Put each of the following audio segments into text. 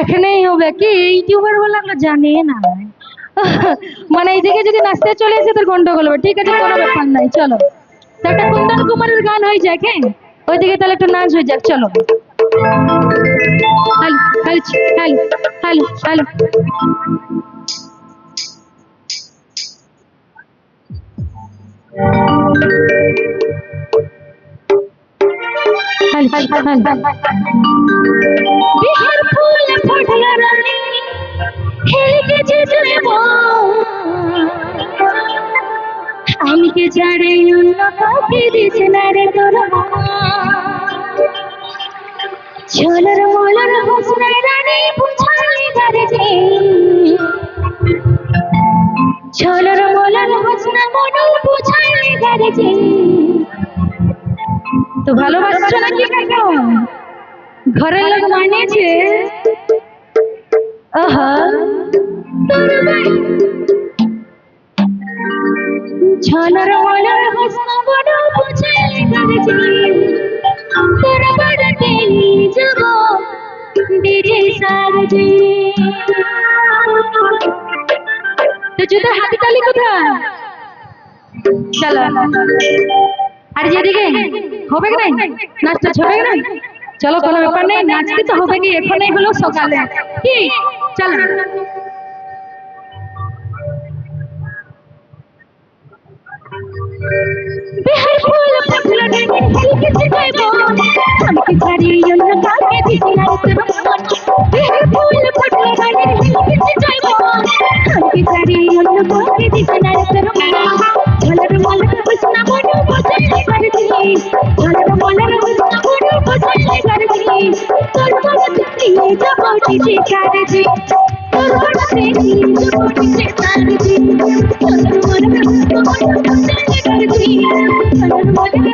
এখানেই হবে। কি, ইউটিউবার বলে আমরা জানি না। মানে এইদিকে যদি নাচতে চলে এসে তোর গন্ডগোল হবে। ঠিক আছে, কোনো ব্যাপার নাই, চলো। একটা কুন্দন কুমারের গান হয়ে যাক হ্যাঁ? ওইদিকে তাহলে একটু নাচ হয়ে যাক, চলো। Hello hello hello hello hello hello hello অন্য কাউকে দিছে না রে তোর ছোলর মোলর ছোলর মোলর তো ভালোবাসছো নাকি ঘরের লোক মানিয়েছে? আহা তোর ভাই বড় তোর যাব ডিজে তো জুতো হাতে তালি কোথায়? চলো আর যেদিকে হবে কি নাই? নাচটা হবে কি নাই? চলো, কোনো ব্যাপার নেই, নাচতে তো হবে কি? এখানেই হলো সকালে। কি? চলো। কিছু যাইব আমাকে ছাড়িয়ে অন্য কাউকে না তোর মন বিহার ফুল ফুল কিছু যাইব আমাকে ছাড়িয়ে অন্য কাউকে দিছি না তোর মন ঝলর মলর বসনা বড় করছি ঝলর মলর বসনা বড় বসাই করছি তোর মন দিয়ে যাবটি যে কারজি তোর মন দিয়ে যাবটি যে কারজি তোর মন বসনা বড় বসাই করছি ঝলর মলর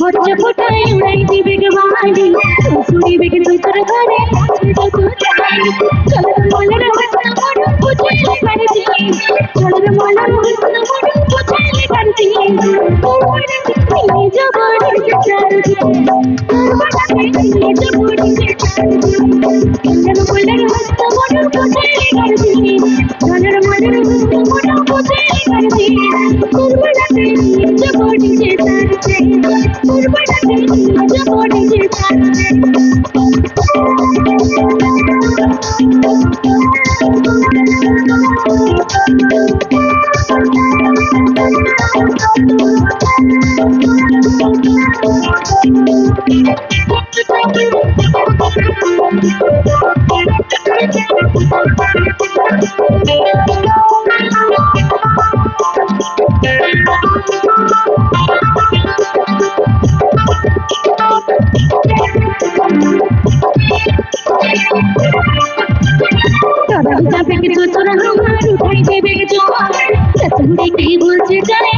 ভোজ ফোটাই উড়াই দিবে তুড়ি বেগে ছোটর ঘরে সারি চারজি চলর যাবে কিছু তোরা আমার উঠাই দেবে জোয়ার চাচুরি কি বলছে জানে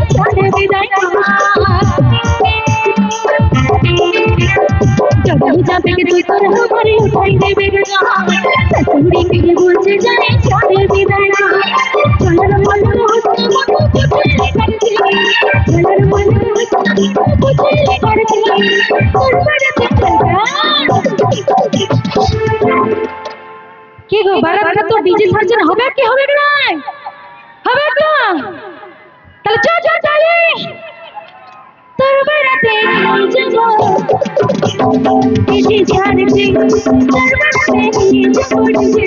গো বারাতটা তো ডিজে সার্জন হবে কি, হবে নাই? হবে তো? তাহলে চল চল, চলি তোর বারাতে নিয়ে যাব। ডিজে ছাড়ছি তোর বারাতে নিয়ে যাব ডিজে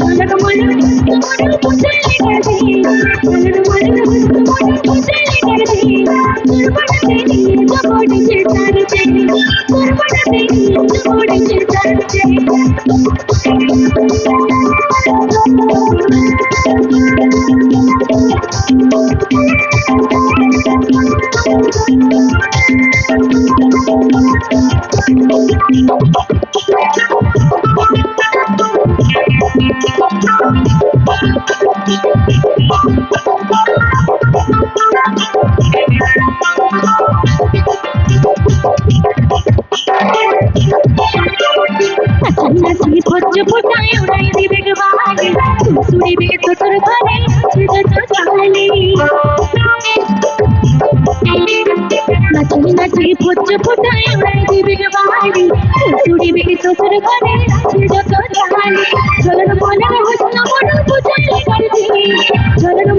মনের মনের মনের পুচলি করছি মনের মনের মনের পুচলি করছি তোর বারাতে নিয়ে যাব ডিজে ছাড়ছি তোর বারাতে নিয়ে যাব ডিজে ছাড়ছি ফোটায় উড়াই দিবে গবালি সুরিবে তো তোর ঘরে ছেড়ে তো চালি নাচি নাচি ভজ্জ ফোটায় উড়াই দিবে গবালি সুরিবে তো তোর ঘরে ছেড়ে তো চালি চলন মনের হোসন মন বুঝাই করবি চলন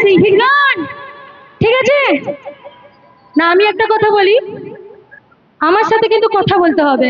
শ্রীহির ঠিক আছে? না আমি একটা কথা বলি। আমার সাথে কিন্তু কথা বলতে হবে।